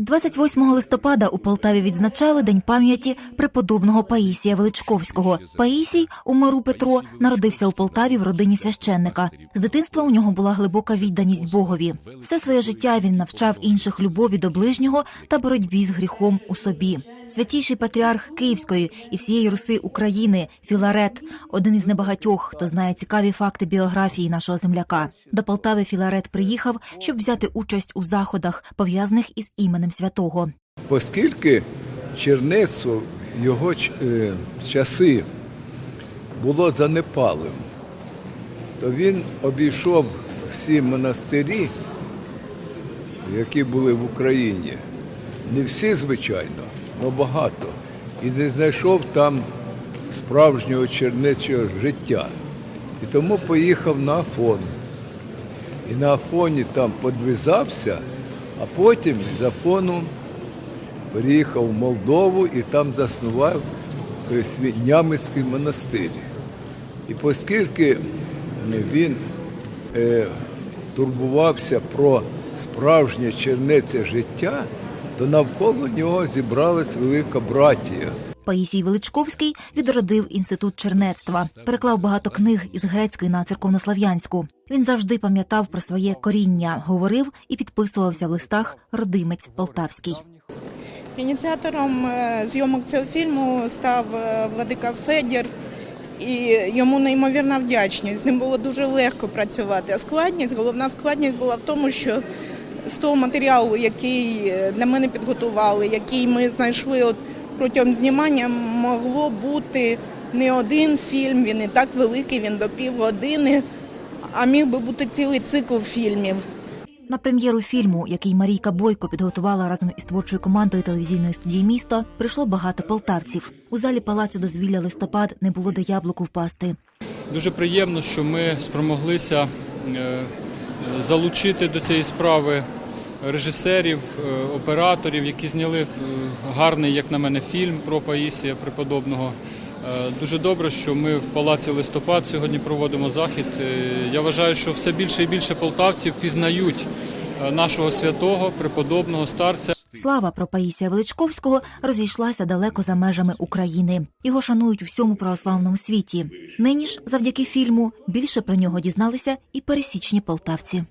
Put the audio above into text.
28 листопада у Полтаві відзначали День пам'яті преподобного Паїсія Величковського. Паїсій у миру Петро народився у Полтаві в родині священника. З дитинства у нього була глибока відданість Богові. Все своє життя він навчав інших любові до ближнього та боротьбі з гріхом у собі. Святійший патріарх Київської і всієї Руси України Філарет один із небагатьох, хто знає цікаві факти біографії нашого земляка. До Полтави Філарет приїхав, щоб взяти участь у заходах, пов'язаних із іменем святого. Оскільки черництво його е, часи було занепалим, то він обійшов всі монастирі, які були в Україні. Не всі, звичайно, але багато. І не знайшов там справжнього черничого життя. І тому поїхав на Афон. І на Афоні там подвизався, а потім з Афону переїхав в Молдову і там заснував Нямецький монастир. І оскільки він е, турбувався про справжнє чернеце життя, то навколо нього зібралась велика братія. Паїсій Величковський відродив інститут чернецтва, переклав багато книг із грецької на церковнослав'янську. Він завжди пам'ятав про своє коріння, говорив і підписувався в листах родимець Полтавський. Ініціатором е, зйомок цього фільму став е, Владика Федір, і йому неймовірна вдячність. З ним було дуже легко працювати. А складність, головна складність була в тому, що з того матеріалу, який е, для мене підготували, який ми знайшли от протягом знімання, могло бути не один фільм, він і так великий, він до півгодини, а міг би бути цілий цикл фільмів. На прем'єру фільму, який Марійка Бойко підготувала разом із творчою командою телевізійної студії місто, прийшло багато полтавців. У залі палацу дозвілля листопад не було до яблуку впасти. Дуже приємно, що ми спромоглися е, залучити до цієї справи режисерів, е, операторів, які зняли е, гарний, як на мене, фільм про Паїсія Преподобного. Е, Дуже добре, що ми в Палаці Листопад сьогодні проводимо захід. Е, Я вважаю, що все більше і більше полтавців пізнають е, нашого святого, преподобного старця. Слава про Паїсія Величковського розійшлася далеко за межами України. Його шанують у всьому православному світі. Нині ж, завдяки фільму, більше про нього дізналися і пересічні полтавці.